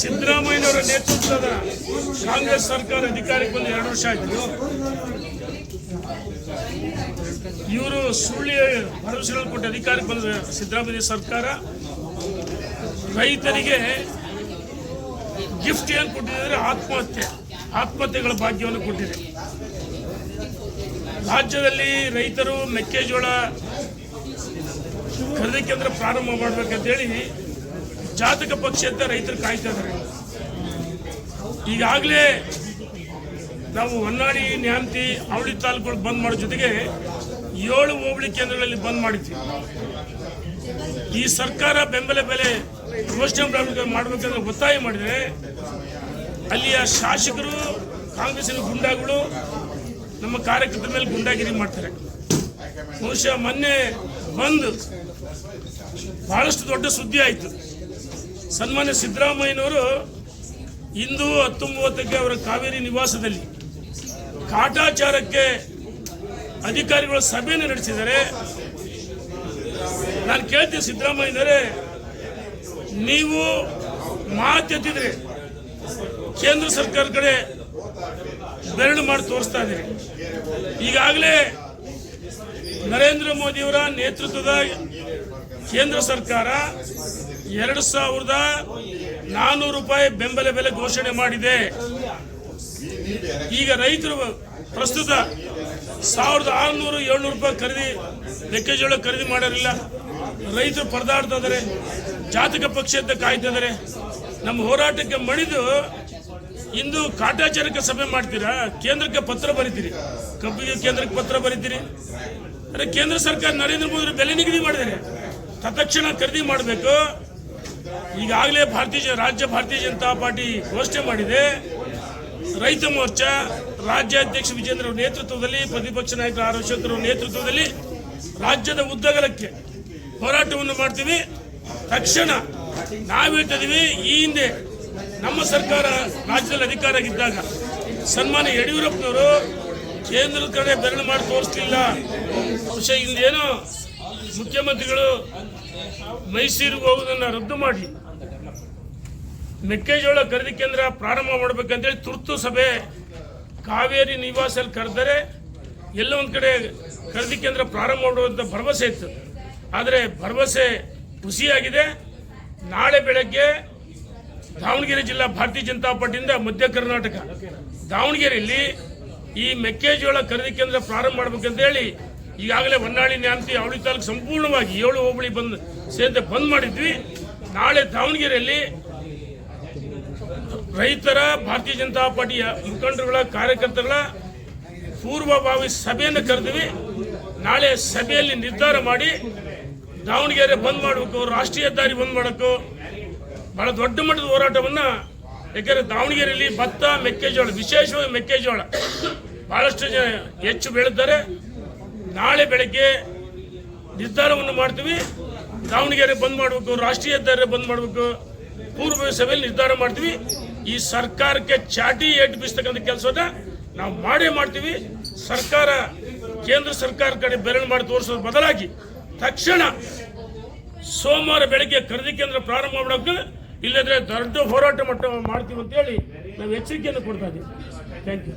ಸಿದ್ದರಾಮಯ್ಯನವರ ನೇತೃತ್ವದ ಕಾಂಗ್ರೆಸ್ ಸರ್ಕಾರ ಅಧಿಕಾರಕ್ಕೆ ಬಂದು ಎರಡು ವರ್ಷ ಆಯ್ತು. ಇವರು ಸುಳ್ಳಿ ಭರವಸೆಗಳನ್ನು ಕೊಟ್ಟು ಅಧಿಕಾರಕ್ಕೆ ಬಂದ ಸಿದ್ದರಾಮಯ್ಯ ಸರ್ಕಾರ ರೈತರಿಗೆ ಗಿಫ್ಟ್ ಏನು ಕೊಟ್ಟಿದ್ದಾರೆ? ಆತ್ಮಹತ್ಯೆ. ಆತ್ಮಹತ್ಯೆಗಳ ಭಾಗ್ಯವನ್ನು ಕೊಟ್ಟಿದೆ. ರಾಜ್ಯದಲ್ಲಿ ರೈತರು ಮೆಕ್ಕೆಜೋಳ ಖರೀದಿ ಕೇಂದ್ರ ಪ್ರಾರಂಭ ಮಾಡ್ಬೇಕಂತೇಳಿ ಜಾತಕ ಪಕ್ಷದ ರೈತರು ಕಾಯ್ತಾ ಇದ್ದಾರೆ ಈಗಾಗಲೇ ನಾವು ಹೊನ್ನಾಳಿ ನ್ಯಾಮತಿ ಅವಳಿ ತಾಲೂಕುಗಳು ಬಂದ್ ಮಾಡೋ ಜೊತೆಗೆ ಏಳು ಹೋಬಳಿ ಕೇಂದ್ರಗಳಲ್ಲಿ ಬಂದ್ ಮಾಡಿದ್ವಿ. ಈ ಸರ್ಕಾರ ಬೆಂಬಲ ಬೆಲೆ ಘೋಷಣೆ ಮಾಡ್ಬೇಕಂದ್ರೆ ಒತ್ತಾಯ ಮಾಡಿದರೆ ಅಲ್ಲಿಯ ಶಾಸಕರು ಕಾಂಗ್ರೆಸ್ನ ಗುಂಡಾಗಳು ನಮ್ಮ ಕಾರ್ಯಕರ್ತರ ಮೇಲೆ ಗುಂಡಾಗಿರಿ ಮಾಡ್ತಾರೆ. ಬಹುಶಃ ಮೊನ್ನೆ ಬಂದು ಬಹಳಷ್ಟು ದೊಡ್ಡ ಸುದ್ದಿ ಆಯಿತು. ಸನ್ಮಾನ್ಯ ಸಿದ್ದರಾಮಯ್ಯನವರು ಇಂದು ಹತ್ತು ಮೂವತ್ತಕ್ಕೆ ಅವರ ಕಾವೇರಿ ನಿವಾಸದಲ್ಲಿ ಕಾಟಾಚಾರಕ್ಕೆ ಅಧಿಕಾರಿಗಳು ಸಭೆಯನ್ನು ನಡೆಸಿದ್ದಾರೆ ನಾನು ಕೇಳ್ತೀನಿ ಸಿದ್ದರಾಮಯ್ಯನವರೇ, ನೀವು ಮಾತೆತ್ತಿದ್ರೆ ಕೇಂದ್ರ ಸರ್ಕಾರ ಕಡೆ ಬೆರಳು ಮಾಡಿ ತೋರಿಸ್ತಾ ಇದ್ದೀರಿ. ಈಗಾಗಲೇ ನರೇಂದ್ರ ಮೋದಿಯವರ ನೇತೃತ್ವದ ಕೇಂದ್ರ ಸರ್ಕಾರ ಎರಡು ಸಾವಿರದ ನಾನ್ನೂರು ರೂಪಾಯಿ ಬೆಂಬಲ ಬೆಲೆ ಘೋಷಣೆ ಮಾಡಿದೆ. ಈಗ ರೈತರು ಪ್ರಸ್ತುತ ಸಾವಿರದ ಆರುನೂರು ಏಳ್ನೂರು ರೂಪಾಯಿ ಖರೀದಿ, ಮೆಕ್ಕೆಜೋಳ ಖರೀದಿ ಮಾಡೋರಿಲ್ಲ. ರೈತರು ಪರದಾಡ್ತಾ ಜಾತಕ ಪಕ್ಷದ ಕಾಯ್ತಾ ಇದ್ದಾರೆ ನಮ್ಮ ಹೋರಾಟಕ್ಕೆ ಮಣಿದು ಇಂದು ಕಾಟಾಚಾರಕ್ಕೆ ಸಭೆ ಮಾಡ್ತೀರಾ? ಕೇಂದ್ರಕ್ಕೆ ಪತ್ರ ಬರೀತೀರಿ. ಕಬ್ಬಿಗೆ ಕೇಂದ್ರಕ್ಕೆ ಪತ್ರ ಬರೀತೀರಿ. ಅರೆ, ಕೇಂದ್ರ ಸರ್ಕಾರ ನರೇಂದ್ರ ಮೋದಿ ಬೆಲೆ ನಿಗದಿ ಮಾಡಿದ್ದಾರೆ. ತತ್ಕ್ಷಣ ಖರೀದಿ ಮಾಡಬೇಕು. ಈಗಾಗಲೇ ಭಾರತೀಯ ರಾಜ್ಯ ಭಾರತೀಯ ಜನತಾ ಪಾರ್ಟಿ ಘೋಷಣೆ ಮಾಡಿದೆ. ರೈತ ಮೋರ್ಚಾ ರಾಜ್ಯಾಧ್ಯಕ್ಷ ವಿಜೇಂದ್ರ ಅವರ ನೇತೃತ್ವದಲ್ಲಿ, ಪ್ರತಿಪಕ್ಷ ನಾಯಕ ಆರ್ ಅಶೋಕರ್ ನೇತೃತ್ವದಲ್ಲಿ ರಾಜ್ಯದ ಉದ್ದಗಲಕ್ಕೆ ಹೋರಾಟವನ್ನು ಮಾಡ್ತೀವಿ. ತಕ್ಷಣ ನಾವು ಹೇಳ್ತಿದ್ದೀವಿ ಈ ಹಿಂದೆ ನಮ್ಮ ಸರ್ಕಾರ ರಾಜ್ಯದಲ್ಲಿ ಅಧಿಕಾರ ಇದ್ದಾಗ ಸನ್ಮಾನ್ಯ ಯಡಿಯೂರಪ್ಪನವರು ಕೇಂದ್ರದ ಕಡೆ ಬೆರಳು ಮಾಡಿ ತೋರಿಸ್ಲಿಲ್ಲ. ಬಹುಶಃ ಇಂದೇನು ಮುಖ್ಯಮಂತ್ರಿಗಳು ಮೈಸೂರಿಗೆ ಹೋಗೋದನ್ನು ರದ್ದು ಮಾಡಿ. ಮೆಕ್ಕೆಜೋಳ ಖರೀದಿ ಕೇಂದ್ರ ಪ್ರಾರಂಭ ಮಾಡ್ಬೇಕಂತೇಳಿ ತುರ್ತು ಸಭೆ ಕಾವೇರಿ ನಿವಾಸಲ್ಲಿ ಕರೆದರೆ ಎಲ್ಲ ಒಂದು ಕಡೆ ಖರೀದಿ ಕೇಂದ್ರ ಪ್ರಾರಂಭ ಮಾಡುವಂಥ ಭರವಸೆ ಇತ್ತು. ಆದರೆ ಭರವಸೆ ಹುಸಿಯಾಗಿದೆ. ನಾಳೆ ಬೆಳಗ್ಗೆ ದಾವಣಗೆರೆ ಜಿಲ್ಲಾ ಭಾರತೀಯ ಜನತಾ ಪಾರ್ಟಿಯಿಂದ ಮಧ್ಯ ಕರ್ನಾಟಕ. ದಾವಣಗೆರೆಯಲ್ಲಿ ಈ ಮೆಕ್ಕೆಜೋಳ ಖರೀದಿ ಕೇಂದ್ರ ಪ್ರಾರಂಭ ಮಾಡಬೇಕಂತ ಹೇಳಿ ಈಗಾಗಲೇ ಹೊನ್ನಾಳಿ, ನ್ಯಾಮತಿ, ಅವಳಿ ತಾಲೂಕು ಸಂಪೂರ್ಣವಾಗಿ ಏಳು ಹೋಬಳಿ ಬಂದ್ ಸೇರಿದಂತೆ ಬಂದ್ ಮಾಡಿದ್ವಿ. ನಾಳೆ ದಾವಣಗೆರೆಯಲ್ಲಿ ರೈತರ, ಭಾರತೀಯ ಜನತಾ ಪಾರ್ಟಿಯ ಮುಖಂಡರುಗಳ, ಕಾರ್ಯಕರ್ತರುಗಳ ಪೂರ್ವಭಾವಿ ಸಭೆಯನ್ನು ಕರೆದಿವಿ. ನಾಳೆ ಸಭೆಯಲ್ಲಿ ನಿರ್ಧಾರ ಮಾಡಿ ದಾವಣಗೆರೆ ಬಂದ್ ಮಾಡಬೇಕು, ರಾಷ್ಟ್ರೀಯ ಹೆದ್ದಾರಿ ಬಂದ್ ಮಾಡಬೇಕು. ಬಹಳ ದೊಡ್ಡ ಮಟ್ಟದ ಹೋರಾಟವನ್ನು ಯಾಕಂದ್ರೆ ದಾವಣಗೆರೆಯಲ್ಲಿ ಭತ್ತ, ಮೆಕ್ಕೆಜೋಳ, ವಿಶೇಷವಾಗಿ ಮೆಕ್ಕೆಜೋಳ ಬಹಳಷ್ಟು ಹೆಚ್ಚು ಬೆಳೆದರೆ ನಾಳೆ ಬೆಳಗ್ಗೆ ನಿರ್ಧಾರವನ್ನು ಮಾಡ್ತೀವಿ. ದಾವಣಗೆರೆ ಬಂದ್ ಮಾಡಬೇಕು, ರಾಷ್ಟ್ರೀಯ ಹೆದ್ದಾರಿ ಬಂದ್ ಮಾಡಬೇಕು. ಪೂರ್ವ ಸಭೆಯಲ್ಲಿ ನಿರ್ಧಾರ ಮಾಡ್ತೀವಿ. ಈ ಸರ್ಕಾರಕ್ಕೆ ಚಾಟಿ ಏಟು ಬೀಸ್ತಕ್ಕಂಥ ನಾವು ಮಾಡೇ ಮಾಡ್ತೀವಿ. ಸರ್ಕಾರ, ಕೇಂದ್ರ ಸರ್ಕಾರ ಕಡೆ ಬೆರಳು ಮಾಡಿ ತೋರಿಸೋದ್ರ ಬದಲಾಗಿ ತಕ್ಷಣ ಸೋಮವಾರ ಬೆಳಗ್ಗೆ ಖರೀದಿ ಕೇಂದ್ರ ಪ್ರಾರಂಭ ಮಾಡೋಕೆ ಇಲ್ಲದ್ರೆ ದೊಡ್ಡ ಹೋರಾಟ ಮಟ್ಟ ಮಾಡ್ತೀವಿ ಅಂತೇಳಿ ನಾವು ಎಚ್ಚರಿಕೆಯನ್ನು ಕೊಡ್ತಾ ಇದ್ದೀವಿ. Thank you